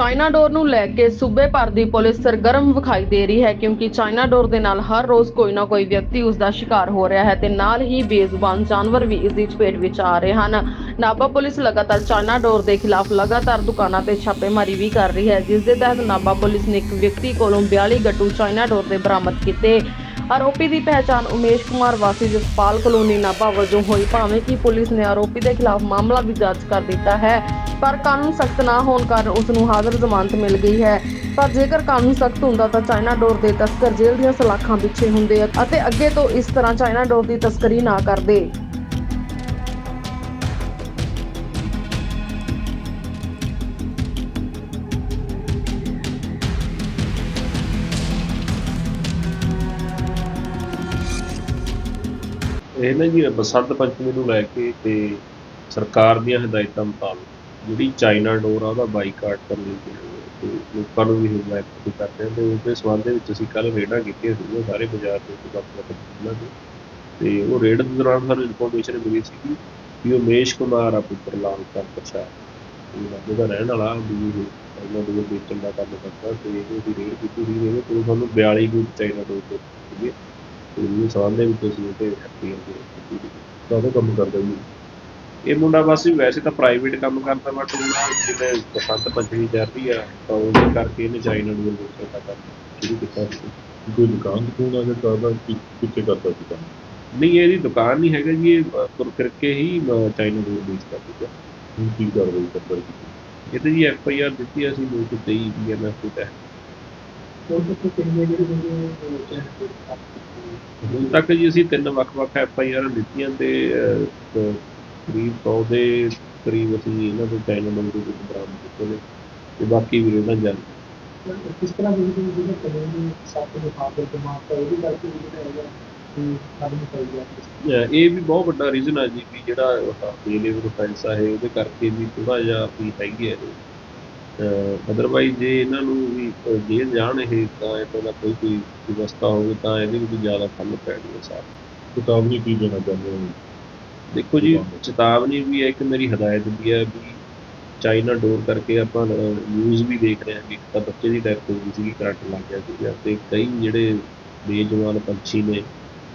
China ਡੋਰ ਨੂੰ ਲੈ ਕੇ ਸੂਬੇ ਭਰ ਦੀ ਪੁਲਿਸ ਸਰਗਰਮ ਵਿਖਾਈ ਦੇ ਰਹੀ ਹੈ, ਕਿਉਂਕਿ ਚਾਈਨਾ ਡੋਰ ਦੇ ਨਾਲ ਹਰ ਰੋਜ਼ ਕੋਈ ਨਾ ਕੋਈ ਵਿਅਕਤੀ ਉਸ ਦਾ ਸ਼ਿਕਾਰ ਹੋ ਰਿਹਾ ਹੈ ਤੇ ਨਾਲ ਹੀ ਬੇਜ਼ੁਬਾਨ ਜਾਨਵਰ ਵੀ ਇਸ ਦੀ ਚਪੇਟ ਵਿੱਚ ਆ ਰਹੇ ਹਨ। ਨਾਭਾ ਪੁਲਿਸ ਲਗਾਤਾਰ ਚਾਈਨਾ ਡੋਰ ਦੇ ਖਿਲਾਫ ਲਗਾਤਾਰ ਦੁਕਾਨਾਂ ਤੇ ਛਾਪੇਮਾਰੀ ਵੀ ਕਰ ਰਹੀ ਹੈ, ਜਿਸ ਦੇ ਤਹਿਤ ਨਾਭਾ ਪੁਲਿਸ ਨੇ ਇੱਕ ਵਿਅਕਤੀ ਕੋਲੋਂ 42 ਗੱਟੂ ਚਾਈਨਾ ਡੋਰ ਦੇ ਬਰਾਮਦ ਕੀਤੇ। ਆਰੋਪੀ ਦੀ ਪਹਿਚਾਣ ਉਮੇਸ਼ ਕੁਮਾਰ ਵਾਸੀ ਜਸਪਾਲ ਕਲੋਨੀ ਨਾਭਾ ਵਜੋਂ ਹੋਈ, ਭਾਵੇਂ ਕਿ ਪੁਲਿਸ ਨੇ ਆਰੋਪੀ ਦੇ ਖਿਲਾਫ ਮਾਮਲਾ ਵੀ ਦਰਜ ਕਰ ਦਿੱਤਾ ਹੈ। ਪਰ ਕਾਨੂੰਨ ਸਖਤ ਨਾ ਹੋਣ ਕਾਰਨ ਉਸ ਨੂੰ ਹਾਜ਼ਰ ਜ਼ਮਾਨਤ ਮਿਲ ਗਈ ਹੈ। ਪਰ ਜੇਕਰ ਕਾਨੂੰਨ ਸਖਤ ਹੁੰਦਾ ਤਾਂ ਚਾਈਨਾ ਡੋਰ ਦੇ ਤਸਕਰ ਜੇਲ੍ਹ ਦੀਆਂ ਸਲਾਖਾਂ ਪਿੱਛੇ ਹੁੰਦੇ ਅਤੇ ਅੱਗੇ ਤੋਂ ਇਸ ਤਰ੍ਹਾਂ ਚਾਈਨਾ ਡੋਰ ਦੀ ਤਸਕਰੀ ਨਾ ਕਰਦੇ। ਇਹ ਨਾ ਜੀ, ਬਸੰਤ ਪੰਚਮੀ ਨੂੰ ਲੈ ਕੇ ਤੇ ਸਰਕਾਰ ਦੀਆਂ ਹਦਾਇਤਾਂ ਮੁਤਾਬਕ ਜਿਹੜੀ ਚਾਈਨਾ ਡੋਰ ਆ, ਉਹਦਾ ਬਾਈਕਾਟ ਕਰਨ ਲਈ ਤੇ ਲੋਕਾਂ ਨੂੰ ਵੀ ਹਦਾਇਤ ਕਰਦੇ ਹਾਂ ਤੇ ਉਸ ਦੇ ਦੇ ਵਿੱਚ ਅਸੀਂ ਕੱਲ ਰੇਡਾਂ ਕੀਤੀਆਂ ਸੀਗੀਆਂ ਸਾਰੇ ਬਾਜ਼ਾਰ ਦੇ ਵਿੱਚ ਵੱਖ-ਵੱਖ ਦੁਕਾਨਾਂ ਤੇ ਤੇ ਉਹ ਰੇਡ ਦੇ ਦੌਰਾਨ ਸਾਨੂੰ ਇਨਫੋਰਮੇਸ਼ਨ ਮਿਲੀ ਸੀ ਕਿ ਉਮੇਸ਼ ਕੁਮਾਰ ਆ ਪੁੱਤਰ, ਲਾਲ ਕਰ ਪ੍ਰਸ਼ਾਦ ਇਹ ਦਾ ਰਹਿਣ ਵਾਲਾ, ਵੀ ਇਹ ਚਾਈਨਾ ਡੋਰ ਵੇਚਣ ਦਾ ਕੰਮ ਕਰਦਾ, ਤੇ ਇਹਦੀ ਰੇਡ ਕੀਤੀ ਸੀ, ਇਹਦੇ ਕੋਲ ਸਾਨੂੰ 42 ਗੁੱਟ ਚਾਈਨਾ ਡੋਰ ਦੇ ਸੀਗੇ ਤੇ ਇਹ ਸਾਲ ਦੇ ਵਿੱਚ ਅਸੀਂ ਤੇ ਹੈਪੀ ਹਾਂ ਕਾਹਦਾ ਕੰਮ ਕਰਦੇ ਜੀ ਇਹ ਮੁੰਡਾ ਬਸ ਵੈਸੇ ਤਾਂ ਪ੍ਰਾਈਵੇਟ ਕੰਮ ਕਰਦਾ ਬਟ ਉਹਨਾਂ ਜਿਵੇਂ ਬਸੰਤ ਪੰਚਮੀ ਚੱਲ ਰਹੀ ਆ ਤਾਂ ਉਹਦੇ ਕਰਕੇ ਇਹਨੇ ਚਾਈਨਾ ਨੂੰ ਵੇਚਣ ਦਾ ਕੰਮ ਸ਼ੁਰੂ ਕੀਤਾ ਸੀ। ਕੋਈ ਦੁਕਾਨ ਦੁਕਾਨ ਆ ਜਾਂ ਕਰਦਾ ਕਿ ਕਿੱਥੇ ਕਰਦਾ ਸੀ ਕੰਮ? ਨਹੀਂ ਇਹਦੀ ਦੁਕਾਨ ਨਹੀਂ ਹੈਗਾ ਜੀ ਇਹ ਤੁਰ ਫਿਰ ਕੇ ਹੀ ਚਾਈਨਾ ਨੂੰ ਵੇਚਦਾ ਸੀਗਾ ਹੁਣ ਕੀ ਕਾਰਵਾਈ ਕਰਦਾ ਸੀ? ਇਹ ਤੇ ਜੀ ਐਫ ਆਈ ਆਰ ਦਿੱਤੀ ਅਸੀਂ ਲੋਕ ਤੇ 23 ਬੀਐਮਐਫ ਦੇ ਤਹਿਤ ਹੁਣ ਤੱਕ ਜੀ ਅਸੀਂ ਤਿੰਨ ਵੱਖ-ਵੱਖ ਐਫ ਆਈ ਆਰ ਦਿੱਤੀਆਂ ਤੇ ਕ- ਕਰੀਬ 100 ਦੇ ਕਰੀਬ ਅਸੀਂ ਇਹਨਾਂ ਤੋਂ ਨੰਬਰ ਦੇ ਬਰਾਮਦ ਕੀਤੇ ਨੇ ਤੇ ਬਾਕੀ ਵੀ ਇਹਨਾਂ ਜਾਰੀ ਕਿਸ ਤਰ੍ਹਾਂ ਦੀ ਜਿਹੜੀ ਜਿਹੜੀ ਕਾਨੂੰਨੀ ਸਖਤ ਦੇ ਫਾਦਰ ਦੇ ਮਾਪੇ ਉਹਦੀ ਕਰਕੇ ਵੀ ਜਿਹੜਾ ਹੈਗਾ ਕਿ ਕਦਮ ਪਾਈ ਗਿਆ। ਅਹ ਇਹ ਵੀ ਬਹੁਤ ਵੱਡਾ ਰੀਜ਼ਨ ਹੈ ਜੀ ਵੀ ਜਿਹੜਾ offense ਆ ਇਹ ਉਹਦੇ ਕਰਕੇ ਵੀ ਥੋੜਾ ਜਿਹਾ ਵੀ ਹੈਗੀ ਹੈ ਇਹ ਅਦਰਵਾਈਜ਼ ਜੇ ਇਹਨਾਂ ਨੂੰ ਵੀ ਜੇਲ੍ਹ ਜਾਣ ਇਹ ਤਾਂ ਇਹਨਾਂ ਦਾ ਕੋਈ ਕੋਈ ਵਿਵਸਥਾ ਹੋਵੇ ਤਾਂ ਇਹਦੇ ਵਿੱਚ ਜ਼ਿਆਦਾ ਫਲ ਪੈਣੀ ਹੈ ਸਾਰ ਕੀ ਦੇਣਾ ਚਾਹੁੰਦੇ ਹੋ। ਦੇਖੋ ਜੀ, ਚੇਤਾਵਨੀ ਵੀ ਹੈ ਇੱਕ ਮੇਰੀ ਹਦਾਇਤ ਵੀ ਹੈ ਵੀ ਚਾਈਨਾ ਡੋਰ ਕਰਕੇ ਆਪਾਂ ਨਿਊਜ਼ ਵੀ ਦੇਖ ਰਹੇ ਹਾਂ ਕਿ ਤਾਂ ਬੱਚੇ ਦੀ ਡੈਥ ਹੋ ਗਈ ਸੀਗੀ ਕਰੰਟ ਲੱਗ ਗਿਆ ਸੀਗਾ ਤੇ ਕਈ ਜਿਹੜੇ ਬੇਜਵਾਨ ਪੰਛੀ ਨੇ,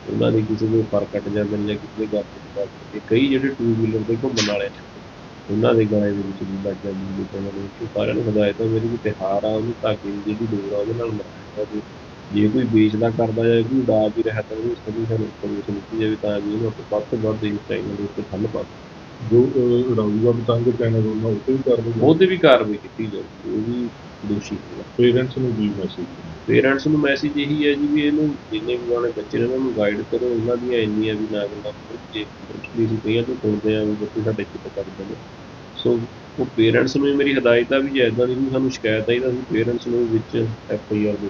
ਉਹਨਾਂ ਦੇ ਕਿਸੇ ਦੇ ਪਰ ਕੱਟ ਜਾਂਦੇ ਨੇ ਜਾਂ ਕਿਸੇ ਦੇ ਗੱਪ ਤੇ ਕਈ ਜਿਹੜੇ ਟੂ ਵੀਲਰ ਤੇ ਘੁੰਮਣ ਵਾਲੇ ਨੇ, ਉਹਨਾਂ ਦੇ ਗਾਣੇ ਦੇ ਵਿੱਚ ਵੀ ਲੱਗ ਜਾਂਦੀ ਹੈ ਤੇ ਉਹਨਾਂ ਨੂੰ ਸਾਰਿਆਂ ਨੂੰ ਹਦਾਇਤ, ਮੇਰੀ ਵੀ ਤਿਉਹਾਰ ਆ, ਉਹਨੂੰ ਧਾਗੇ ਦੀ ਜਿਹੜੀ ਡੋਰ ਆ, ਉਹਦੇ ਨਾਲ ਮਨਾਇਆ ਜਾਵੇ ਜੇ ਕੋਈ ਵੇਚਦਾ ਕਰਦਾ ਜਾਂ ਕੋਈ ਉਡਾ ਵੀ ਰਿਹਾ ਤਾਂ ਉਹਨੂੰ ਸਭੀ ਸਾਨੂੰ ਇਨਫੋਰਮੇਸ਼ਨ ਦਿੱਤੀ ਜਾਵੇ ਤਾਂ ਇਹਨੂੰ ਆਪਾਂ ਵੱਧ ਤੋਂ ਵੱਧ ਇਸ ਚਾਈਨਾ ਦੇ ਉੱਤੇ ਠੱਲ ਪਾ ਜੋ ਰਾਊਗਾ ਬਤੰਗ ਕਹਿਣਾ ਚਾਹੁੰਦਾ ਉਹ ਤੇ ਵੀ ਕਾਰਵਾਈ ਉਹਦੇ ਵੀ ਕਾਰਵਾਈ ਕੀਤੀ ਜਾਵੇ ਉਹ ਵੀ ਦੋਸ਼ੀ ਹੋਗਾ ਪੇਰੈਂਟਸ ਨੂੰ ਵੀ ਮੈਸੇਜ ਪੇਰੈਂਟਸ ਨੂੰ ਮੈਸੇਜ ਇਹੀ ਹੈ ਜੀ ਵੀ ਇਹਨੂੰ ਜਿੰਨੇ ਵੀ ਵਾਲੇ ਬੱਚੇ ਨੇ ਉਹਨਾਂ ਨੂੰ ਗਾਈਡ ਕਰੋ। ਉਹਨਾਂ ਦੀਆਂ ਇੰਨੀਆਂ ਵੀ ਨਾ ਗੱਲਾਂ ਜੇ ਵੀ ਕਈਆਂ ਤੋਂ ਸੁਣਦੇ ਆ ਵੀ ਬੱਚੇ ਸਾਡੇ ਚਿੱਤ ਕਰਦੇ ਨੇ। ਸੋ ਉਹ ਪੇਰੈਂਟਸ ਨੂੰ ਵੀ ਮੇਰੀ ਹਦਾਇਤ ਆ ਵੀ ਜੇ ਇਦਾਂ ਦੀ ਵੀ ਸਾਨੂੰ ਸ਼ਿਕਾਇਤ ਆਈ ਤਾਂ ਅਸੀਂ ਪੇਰੈਂਟਸ ਨੂੰ ਵੀ ਵਿੱਚ ਐਫ ਆਈ ਆਰ ਦੇ